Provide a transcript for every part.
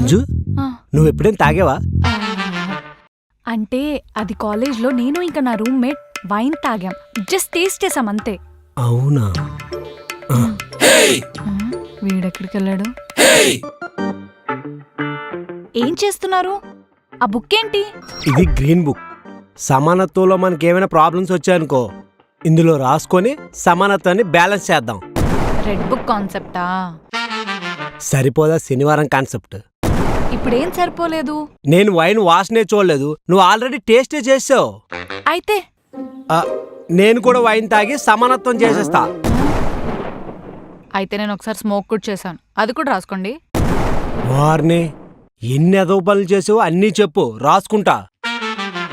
అంజు నువ్వు ఎప్పుడైనా తాగేవా? అంటే అది కాలేజ్లో నేను ఇంకా నా రూమ్మేట్ వైన్ తాగాం. జస్ట్ టేస్ట్ చేసాం అంతే. అవునా? వీడెక్కడికి వెళ్ళాడు ఏం చేస్తున్నారు? ఆ బుక్ ఏంటి ఇది గ్రీన్ బుక్. సమానత్వంలో మనకి ఏమైనా ప్రాబ్లమ్స్ వచ్చాయనుకో ఇందులో రాసుకొని సమానత్వాన్ని బ్యాలెన్స్ చేద్దాం. Red book కాన్సెప్టా? సరిపోదా శనివారం కాన్సెప్ట్? ఇప్పుడేం సరిపోలేదు? నేను వైన్ వాసనే చూడలేదు. నువ్వు ఆల్రెడీ టేస్టే చేసావు. అయితే? నేను కూడా వైన్ తాగి సమానత్వం చేసేస్తా. అయితే నేను ఒకసారి స్మోక్ కూడా చేశాను. అది కూడా రాసుకోండి. వారిని ఎన్ని ఎదవ పనులు చేసావో అన్నీ చెప్పు రాసుకుంటా.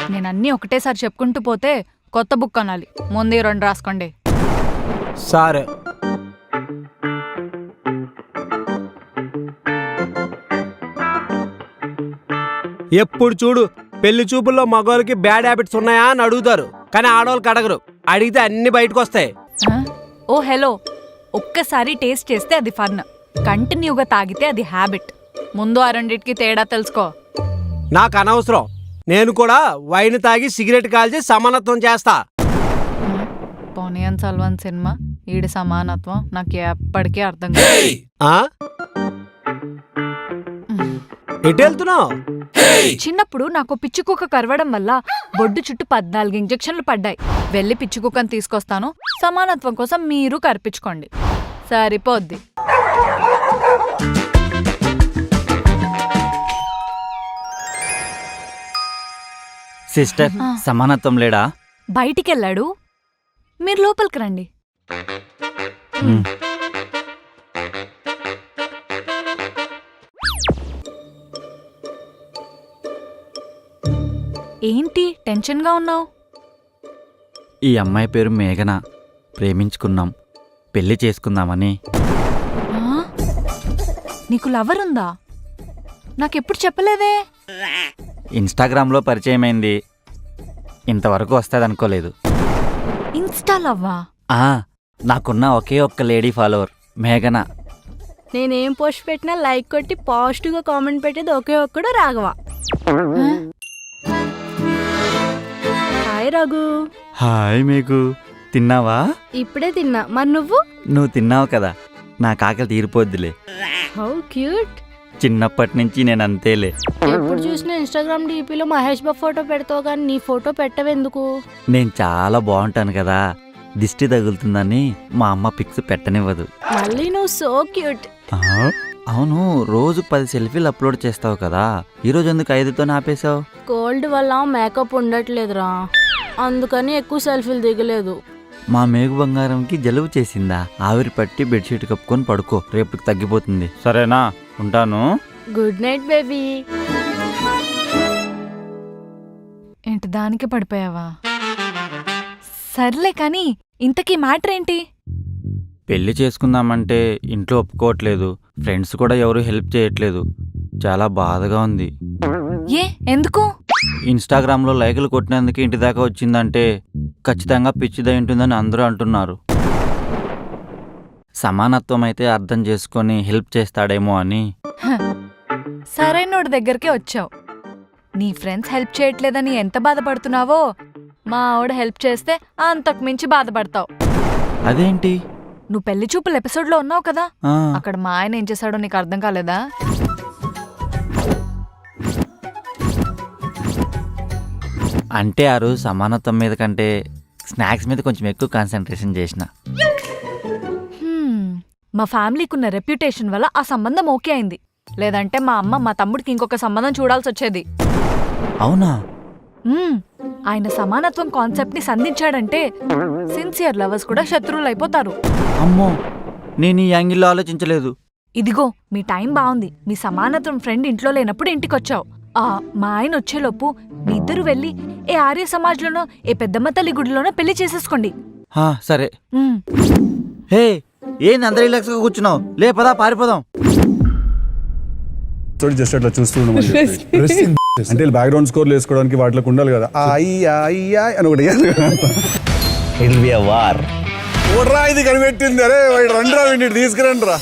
నేను అన్నీ ఒకటేసారి చెప్పుకుంటూ పోతే కొత్త బుక్ కొనాలి. ముందు రెండు రాసుకోండి. సరే ఎప్పుడు చూడు పెళ్ళి చూపుల్లో మగవాళ్ళకి బ్యాడ్ హ్యాబిట్స్ ఉన్నాయా అని అడుగుతారు. కానీ ఆడవాళ్ళకి అడగరు. అడిగితే అన్ని బయటకు వస్తాయి? ఓ హలో. ఒక్కసారి టేస్ట్ చేస్తే అది ఫన్ కంటిన్యూగా తాగితే అది హ్యాబిట్ ముందు ఆ రెండిటికి తేడా తెలుసుకో. నాకు అనవసరం. నేను కూడా వైన్ తాగి సిగరెట్ కాల్చి సమానత్వం చేస్తా. పోనియన్ సల్వన్ సినిమా. ఈడి సమానత్వం నాకు ఎప్పటికీ అర్థం కాదు? ఎటు వెళ్తున్నావు? చిన్నప్పుడు నాకు పిచ్చి కుక్క కరవడం వల్ల బొడ్డు చుట్టూ పద్నాలుగు ఇంజెక్షన్లు పడ్డాయి. వెళ్ళి పిచ్చి కుక్కను తీసుకొస్తాను. సమానత్వం కోసం మీరు కరిపించుకోండి. సరిపోద్ది. సిస్టర్. సమానత్వం లేడా? బయటికెళ్ళాడు. మీరు లోపలికి రండి. ఏంటి టెన్షన్గా ఉన్నావు? ఈ అమ్మాయి పేరు మేఘన. ప్రేమించుకున్నాం. పెళ్ళి చేసుకుందామని. నీకు లవర్ ఉందా? నాకెప్పుడు చెప్పలేదే? ఇన్స్టాగ్రామ్లో పరిచయం అయింది ఇంతవరకు వస్తుంది అనుకోలేదు ఇన్స్టా లవ్వా? ఆ నాకున్న ఒకే ఒక్క లేడీ ఫాలోవర్ మేఘన. నేనేం పోస్ట్ పెట్టినా లైక్ కొట్టి పాజిటివ్గా కామెంట్ పెట్టేది ఒకే ఒక్కడు రాఘవ. హాయ్ రఘు. హాయ్ మీకు తిన్నావా? ఇప్పుడే తిన్నా. మరి నువ్వు? నువ్వు తిన్నావు కదా. నా కాకలి తీరిపోద్దులే. How cute. చిన్నప్పటి నుంచి నేను అంతేలే. ఎప్పుడు చూసినా ఇన్స్టాగ్రామ్ డీపీలో మహేష్ బాబు ఫోటో పెడతావు కానీ నీ ఫోటో పెట్టవెందుకు? నేను చాలా బాగుంటాను కదా. దిష్టి తగులుతుందని మా అమ్మ పిక్స్ పెట్టనివ్వదు. మళ్ళీ నువ్వు సో క్యూట్. అవును. రోజు పది సెల్ఫీలు అప్లోడ్ చేస్తావు కదా. ఈరోజు ఎందుకు ఐదుతో ఆపేశావు? కోల్డ్ వల్ల మేకప్ ఉండట్లేదురా. అందుకని ఎక్కువ సెల్ఫీలు దిగలేదు. మా మేఘు బంగారంకి జలుబు చేసిందా? ఆవిరి పట్టి బెడ్షీట్ కప్పుకొని పడుకో రేపుకి తగ్గిపోతుంది. సరేనా? ఉంటాను. Good night baby. ఏంటి దానికి పడిపోయావా? సర్లే కానీ ఇంతకీ మ్యాటర్ ఏంటి? పెళ్ళి చేసుకుందామంటే ఇంట్లో ఒప్పుకోవట్లేదు. ఫ్రెండ్స్ కూడా ఎవరు హెల్ప్ చేయట్లేదు. చాలా బాధగా ఉంది. ఏ? ఎందుకు? ఇన్స్టాగ్రామ్లో లైకులు కొట్టినందుకు ఇంటి దాకా వచ్చిందంటే ఖచ్చితంగా పిచ్చిదై ఉంటుందని అందరూ అంటున్నారు. సమానత్వం అయితే అర్థం చేసుకొని హెల్ప్ చేస్తాడేమో అని. సరైనోడి దగ్గరికే వచ్చావు. నీ ఫ్రెండ్స్ హెల్ప్ చేయట్లేదని ఎంత బాధపడుతున్నావో? మా ఆవిడ హెల్ప్ చేస్తే అంతకు మించి బాధపడతావు. అదేంటి? నువ్వు పెళ్ళి చూపుల ఎపిసోడ్లో ఉన్నావు కదా? ఆ, అక్కడ మా ఆయన ఏం చేశాడో నీకు అర్థం కాలేదా? అంటే ఆ రోజు సమానత్వం మీద కంటే స్నాక్స్ మీద కొంచెం ఎక్కువ కాన్సన్ట్రేషన్ చేసిన. మా ఫ్యామిలీకి ఉన్న రెప్యుటేషన్ వల్ల ఆ సంబంధం ఓకే అయింది. లేదంటే మా అమ్మ మా తమ్ముడికి ఇంకొక సంబంధం చూడాల్సి వచ్చేది. అవునా? మ్మ్. ఆయన సమానత్వం కాన్సెప్ట్ని సంధించాడంటే సిన్సియర్ లవర్స్ కూడా శత్రువులు అయిపోతారు. అమ్మో! నేను ఈ యాంగిల్లో ఆలోచించలేదు. ఇదిగో మీ టైం బాగుంది మీ సమానత్వం ఫ్రెండ్ ఇంట్లో లేనప్పుడు ఇంటికొచ్చావు. ఆ మా ఆయన వచ్చేలోపు మీ ఇద్దరు వెళ్ళి ఏ ఆర్య సమాజ్లోనో ఏ పెద్దమ్మ తల్లి గుడిలోనో పెళ్ళి చేసేసుకోండి. హా, సరే. హే ఏంది అంత రిలాక్స్గా కూర్చున్నావు? లే పదా పారిపోదాం. తోటి జస్ట్ అట్లా చూస్తూ ఉండమని చెప్పి. అంటే బ్యాక్గ్రౌండ్ స్కోర్ వేసుకోవడానికి వాటిలోకి ఉండాలి కదా. అయ్యా అయ్యా అని ఒకటి వేయాలి కదా. ఇట్ బి అ వార్ ఓడ్రా ఇది కనిపెట్టింది. అరే వాడు రండి రా వీడిని తీసుకురండి రా.